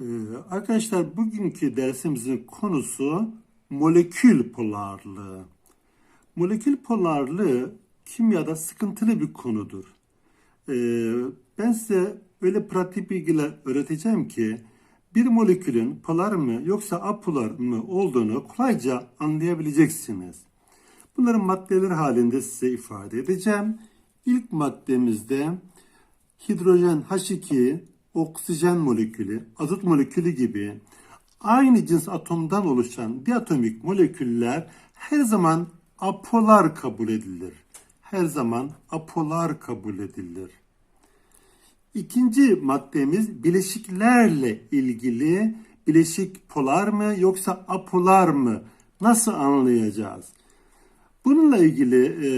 Ee, arkadaşlar bugünkü dersimizin konusu molekül polarlığı. Molekül polarlığı kimyada sıkıntılı bir konudur. Ee, ben size öyle pratik bilgiler öğreteceğim ki bir molekülün polar mı yoksa apolar mı olduğunu kolayca anlayabileceksiniz. Bunların maddeler halinde size ifade edeceğim. İlk maddemizde hidrojen H2, oksijen molekülü, azot molekülü gibi aynı cins atomdan oluşan diatomik moleküller her zaman apolar kabul edilir. Her zaman apolar kabul edilir. İkinci maddemiz bileşiklerle ilgili bileşik polar mı yoksa apolar mı nasıl anlayacağız? Bununla ilgili e,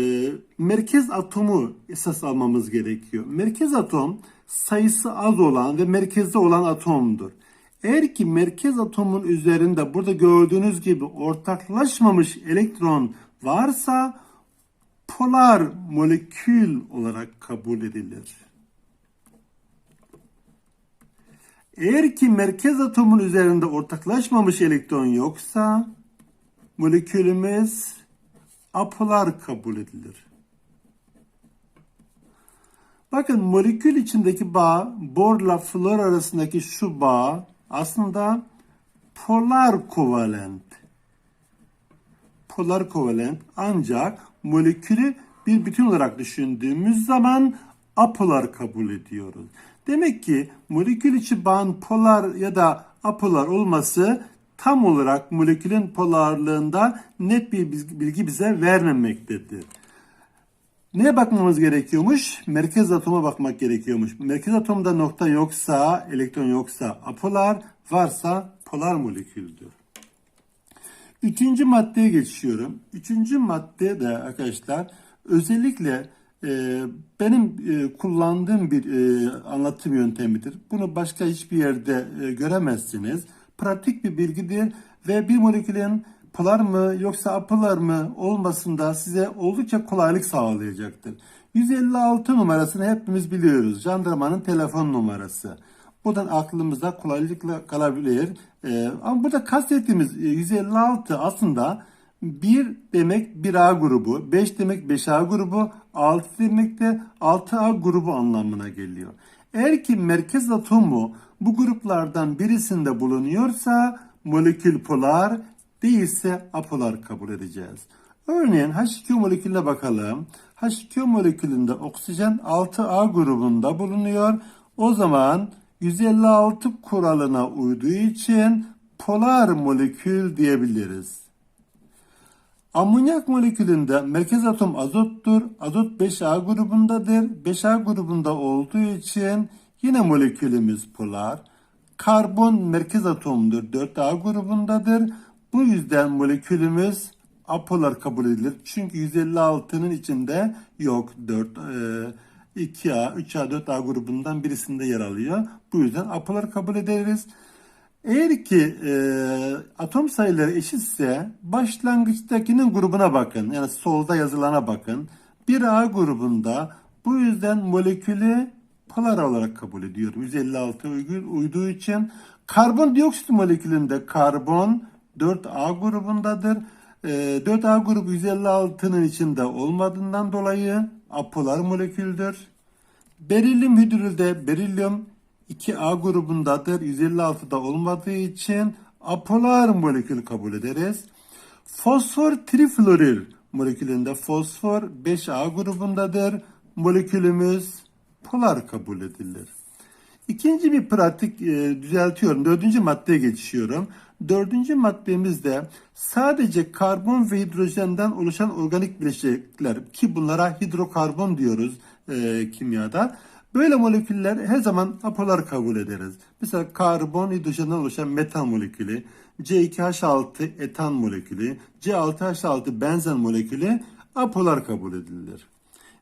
merkez atomu esas almamız gerekiyor. Merkez atom sayısı az olan ve merkezde olan atomdur. Eğer ki merkez atomun üzerinde burada gördüğünüz gibi ortaklaşmamış elektron varsa polar molekül olarak kabul edilir. Eğer ki merkez atomun üzerinde ortaklaşmamış elektron yoksa molekülümüz apolar kabul edilir. Bakın molekül içindeki bağ, borla flor arasındaki şu bağ aslında polar kovalent. Polar kovalent ancak molekülü bir bütün olarak düşündüğümüz zaman apolar kabul ediyoruz. Demek ki molekül içi bağın polar ya da apolar olması tam olarak molekülün polarlığında net bir bilgi bize vermemektedir. Neye bakmamız gerekiyormuş? Merkez atoma bakmak gerekiyormuş. Merkez atomda nokta yoksa, elektron yoksa apolar, varsa polar moleküldür. Üçüncü maddeye geçiyorum. Üçüncü madde de arkadaşlar özellikle e, benim e, kullandığım bir e, anlatım yöntemidir. Bunu başka hiçbir yerde e, göremezsiniz. Pratik bir bilgidir ve bir molekülün polar mı yoksa apolar mı olmasında size oldukça kolaylık sağlayacaktır. 156 numarasını hepimiz biliyoruz. Jandarmanın telefon numarası. Buradan aklımızda kolaylıkla kalabilir. Ee, ama burada kastettiğimiz 156 aslında 1 demek 1A grubu, 5 demek 5A grubu, 6 demek de 6A grubu anlamına geliyor. Eğer ki merkez atomu bu gruplardan birisinde bulunuyorsa molekül polar, değilse apolar kabul edeceğiz. Örneğin H2 molekülüne bakalım. H2 molekülünde oksijen 6A grubunda bulunuyor. O zaman 156 kuralına uyduğu için polar molekül diyebiliriz. Amonyak molekülünde merkez atom azottur. Azot 5A grubundadır. 5A grubunda olduğu için yine molekülümüz polar. Karbon merkez atomdur. 4A grubundadır. Bu yüzden molekülümüz apolar kabul edilir. Çünkü 156'nın içinde yok 4 e, 2A, 3A, 4A grubundan birisinde yer alıyor. Bu yüzden apolar kabul ederiz. Eğer ki e, atom sayıları eşitse başlangıçtakinin grubuna bakın. Yani solda yazılana bakın. 1A grubunda bu yüzden molekülü polar olarak kabul ediyorum. 156 uyduğu için karbondioksit molekülünde karbon 4A grubundadır. 4A grubu 156'nın içinde olmadığından dolayı apolar moleküldür. Berilyum hidrülde berilyum 2A grubundadır. 156'da olmadığı için apolar molekül kabul ederiz. Fosfor triflorür molekülünde fosfor 5A grubundadır. Molekülümüz polar kabul edilir. İkinci bir pratik e, düzeltiyorum. Dördüncü maddeye geçiyorum. Dördüncü maddemizde sadece karbon ve hidrojenden oluşan organik bileşikler ki bunlara hidrokarbon diyoruz e, kimyada. Böyle moleküller her zaman apolar kabul ederiz. Mesela karbon hidrojenden oluşan metan molekülü, C2H6 etan molekülü, C6H6 benzen molekülü apolar kabul edilir.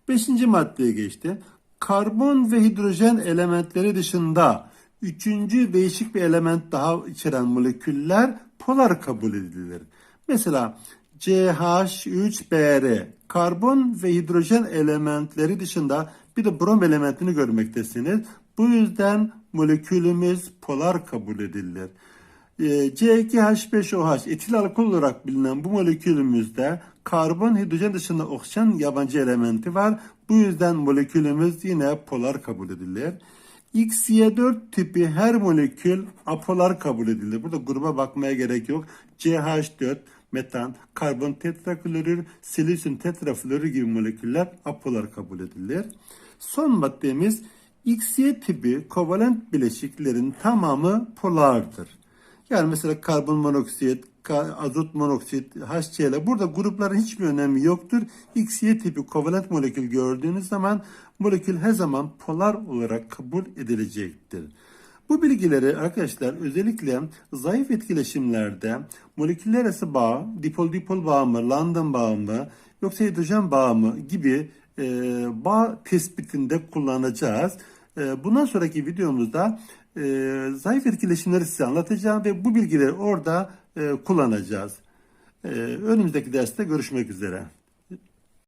Beşinci maddeye geçti. Karbon ve hidrojen elementleri dışında üçüncü değişik bir element daha içeren moleküller polar kabul edilir. Mesela CH3Br karbon ve hidrojen elementleri dışında bir de brom elementini görmektesiniz. Bu yüzden molekülümüz polar kabul edilir. Ee, C2H5OH etil alkol olarak bilinen bu molekülümüzde karbon, hidrojen dışında oksijen yabancı elementi var. Bu yüzden molekülümüz yine polar kabul edilir. XY4 tipi her molekül apolar kabul edilir. Burada gruba bakmaya gerek yok. CH4, metan, karbon tetraklorür, silisyum tetraflorür gibi moleküller apolar kabul edilir. Son maddemiz XY tipi kovalent bileşiklerin tamamı polardır. Yani mesela karbon monoksit, azot monoksit, HCl burada grupların hiçbir önemi yoktur. XY tipi kovalent molekül gördüğünüz zaman molekül her zaman polar olarak kabul edilecektir. Bu bilgileri arkadaşlar özellikle zayıf etkileşimlerde moleküller arası bağ, dipol dipol bağ mı, London bağı mı, yoksa hidrojen bağı mı gibi e, bağ tespitinde kullanacağız. E, bundan sonraki videomuzda e, zayıf etkileşimleri size anlatacağım ve bu bilgileri orada kullanacağız. E, önümüzdeki derste görüşmek üzere.